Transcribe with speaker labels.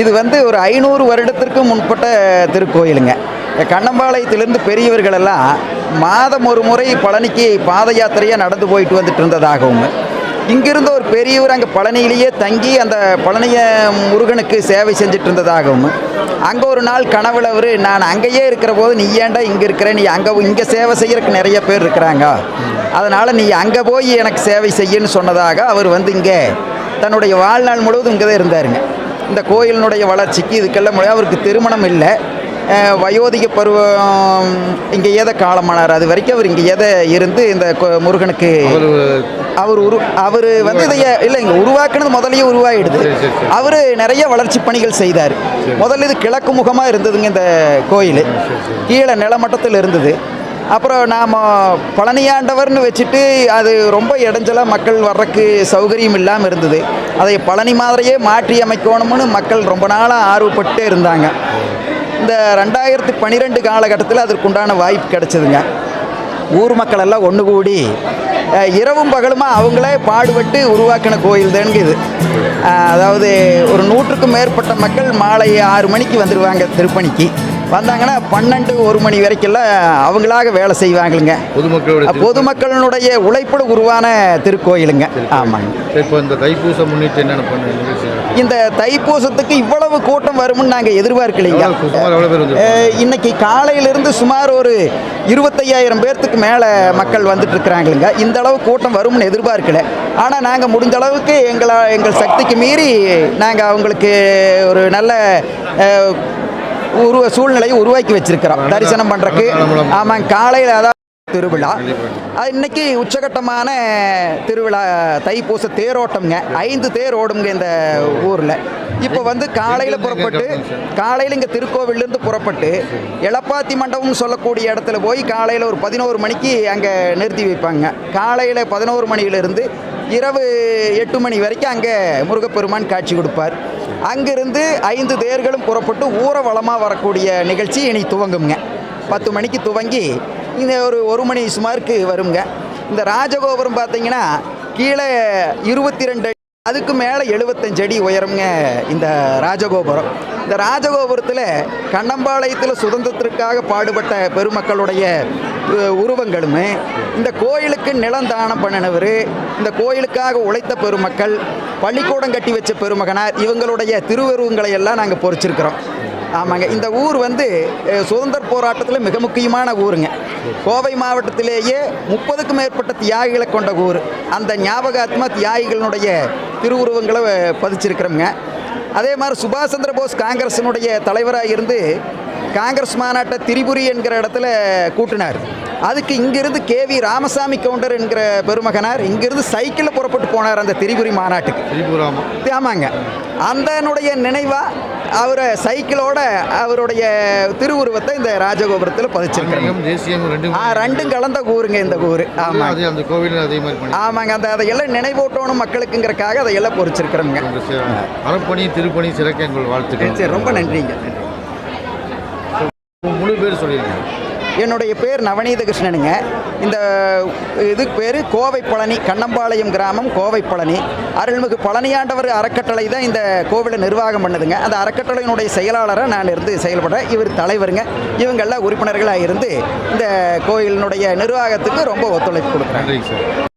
Speaker 1: இது வந்து ஒரு ஐநூறு வருடத்திற்கு முன்பட்ட திருக்கோயிலுங்க. கண்ணம்பாளையத்திலிருந்து பெரியவர்கள் எல்லாம் மாதம் ஒரு முறை பழனிக்கு பாத யாத்திரையாக நடந்து போயிட்டு வந்துட்டு இருந்ததாகவும் இங்கிருந்த ஒரு பெரியவர் அங்கே பழனியிலேயே தங்கி அந்த பழனிய முருகனுக்கு சேவை செஞ்சுட்டு இருந்ததாகவும் அங்கே ஒரு நாள் கனவுல அவர் நான் அங்கேயே இருக்கிற போது நீ ஏன்டா இங்கே இருக்கிற? நீ அங்கே இங்கே சேவை செய்கிறக்கு நிறைய பேர் இருக்கிறாங்க. அதனால் நீ அங்கே போய் எனக்கு சேவை செய்யன்னு சொன்னதாக அவர் வந்து இங்கே தன்னுடைய வாழ்நாள் முழுவதும் இங்கே தான் இருந்தாருங்க. இந்த கோயிலினுடைய வளர்ச்சிக்கு இதுக்கெல்லாம் முறை அவருக்கு திருமணம் இல்லை. வயோதிக பருவம் இங்கே ஏத காலமானார்? அது வரைக்கும் அவர் இங்கே எதை இருந்து இந்த முருகனுக்கு அவர் உரு அவர் வந்து இதை இல்லைங்க உருவாக்குனது முதல்லயே உருவாயிடுது. அவர் நிறைய வளர்ச்சி பணிகள் செய்தார். முதல்ல இது கிழக்கு முகமாக இருந்ததுங்க இந்த கோயில். கீழே நிலமட்டத்தில் இருந்தது. அப்புறம் நாம் பழனியாண்டவர்னு வச்சுட்டு அது ரொம்ப இடைஞ்சலாக மக்கள் வர்றதுக்கு சௌகரியம் இல்லாமல் இருந்தது. அதை பழனி மாதிரியே மாற்றி அமைக்கணும்னு மக்கள் ரொம்ப நாளாக ஆர்வப்பட்டே இருந்தாங்க. இந்த ரெண்டாயிரத்தி பன்னிரெண்டு காலகட்டத்தில் அதற்குண்டான வாய்ப்பு கிடச்சிதுங்க. ஊர் மக்கள் எல்லாம் ஒன்று கூடி இரவும் பகலுமா அவங்களே பாடுபட்டு உருவாக்கின கோயில் தானுங்க இது. அதாவது ஒரு நூற்றுக்கும் மேற்பட்ட மக்கள் மாலை ஆறு மணிக்கு வந்துடுவாங்க திருப்பணிக்கு. வந்தாங்கன்னா பன்னெண்டு ஒரு மணி வரைக்கெல்லாம் அவங்களாக வேலை செய்வாங்களுங்க.
Speaker 2: பொதுமக்களோட
Speaker 1: அஹ், பொதுமக்களினுடைய உழைப்போடு உருவான திருக்கோயிலுங்க. ஆமாங்க.
Speaker 2: இப்போ இந்த தைப்பூசம் முன்னிட்டு என்னென்ன
Speaker 1: இந்த தைப்பூசத்துக்கு இவ்வளவு கூட்டம் வரும்னு நாங்கள் எதிர்பார்க்கலைங்க. இன்னைக்கு காலையிலிருந்து சுமார் ஒரு இருபத்தையாயிரம் பேர்த்துக்கு மேலே மக்கள் வந்துட்டு இருக்கிறாங்களுங்க இந்த அளவு கூட்டம் வரும்னு எதிர்பார்க்கல. ஆனால் நாங்கள் முடிஞ்ச அளவுக்கு எங்களை எங்கள் சக்திக்கு மீறி நாங்கள் அவங்களுக்கு ஒரு நல்ல உருவ சூழ்நிலையை உருவாக்கி வச்சிருக்கிறோம். தரிசனம் பண்ணுறக்கு ஆமாங்க காலையில் அதான் திருவிழா. அது இன்னைக்கு உச்சகட்டமான திருவிழா தைப்பூச தேரோட்டம்ங்க. ஐந்து தேர் ஓடுங்க இந்த ஊரில். இப்போ வந்து காலையில் புறப்பட்டு காலையில் இங்கே திருக்கோவிலேருந்து புறப்பட்டு எளப்பாத்தி மண்டபம் சொல்லக்கூடிய இடத்துல போய் காலையில் ஒரு பதினோரு மணிக்கு அங்கே நிறுத்தி வைப்பாங்க. காலையில் பதினோரு மணியிலிருந்து இரவு எட்டு மணி வரைக்கும் அங்கே முருகப்பெருமான் காட்சி கொடுப்பார். அங்கிருந்து ஐந்து தேர்களும் புறப்பட்டு ஊரவலமாக வரக்கூடிய நிகழ்ச்சி இனி துவங்குங்க பத்து மணிக்கு துவங்கி இந்த ஒரு ஒரு மணி சுமாருக்கு வருங்க. இந்த ராஜகோபுரம் பார்த்தீங்கன்னா கீழே இருபத்தி ரெண்டு அதுக்கு மேலே எழுபத்தஞ்சு அடி உயரம்ங்க இந்த ராஜகோபுரம். இந்த ராஜகோபுரத்தில் கண்ணம்பாளையத்தில் சுதந்திரத்திற்காக பாடுபட்ட பெருமக்களுடைய அஹ், உருவங்களும் இந்த கோயிலுக்கு நிலம் தானம் பண்ணினவர் இந்த கோயிலுக்காக உழைத்த பெருமக்கள் பள்ளிக்கூடம் கட்டி வச்ச பெருமகனார் இவங்களுடைய திருவருவங்களை எல்லாம் நாங்கள் பொறிச்சிருக்கிறோம். ஆமாங்க. இந்த ஊர் வந்து சுதந்திர போராட்டத்தில் மிக முக்கியமான ஊருங்க. கோவை மாவட்டத்திலேயே முப்பதுக்கும் மேற்பட்ட தியாகிகளை கொண்ட ஊர். அந்த ஞாபகாத்மா தியாகிகளினுடைய திருவுருவங்களை பதிச்சிருக்கிறோங்க அதே மாதிரி சுபாஷ் சந்திர போஸ் காங்கிரஸினுடைய தலைவராக இருந்து காங்கிரஸ் மாநாட்டை திரிபுரி என்கிற இடத்துல கூட்டினார். அதுக்கு இங்கிருந்து கே வி ராமசாமி கவுண்டர் என்கிற பெருமகனார் இங்கிருந்து சைக்கிளில் புறப்பட்டு போனார் அந்த திரிபுரி மாநாட்டுக்கு. ஆமாங்க. அந்தனுடைய நினைவா அவரை சைக்கிளோட அவருடைய திருவுருவத்தை இந்த ராஜகோபுரத்தில் பதிச்சிருக்காங்க ஆ ரெண்டும் கலந்த ஊருங்க இந்த
Speaker 2: அந்த அதே மாதிரி பண்ணி
Speaker 1: ஆமாங்க அந்த அதையெல்லாம் நினைவூட்டணும் மக்களுக்குங்கிறக்காக அதையெல்லாம் பொறிச்சிருக்கிறோங்க
Speaker 2: அறப்பணி திருப்பணி சிறக்க எங்கள் வாழ்த்துக்கள்.
Speaker 1: சரி ரொம்ப நன்றிங்க.
Speaker 2: சொல்லியிருக்கேன்
Speaker 1: என்னுடைய பேர் நவநீத கிருஷ்ணனுங்க இந்த இதுக்கு பேர் கோவை பழனி கண்ணம்பாளையம் கிராமம் கோவை பழனி அருள்மிகு பழனியாண்டவர் அறக்கட்டளை தான் இந்த கோவிலை நிர்வாகம் பண்ணுதுங்க. அந்த அறக்கட்டளையினுடைய செயலாளராக நான் இருந்து செயல்படுறேன். இவர் தலைவருங்க. இவங்கெல்லாம் உறுப்பினர்களாக இருந்து இந்த கோயிலினுடைய நிர்வாகத்துக்கு ரொம்ப ஒத்துழைப்பு
Speaker 2: சார்.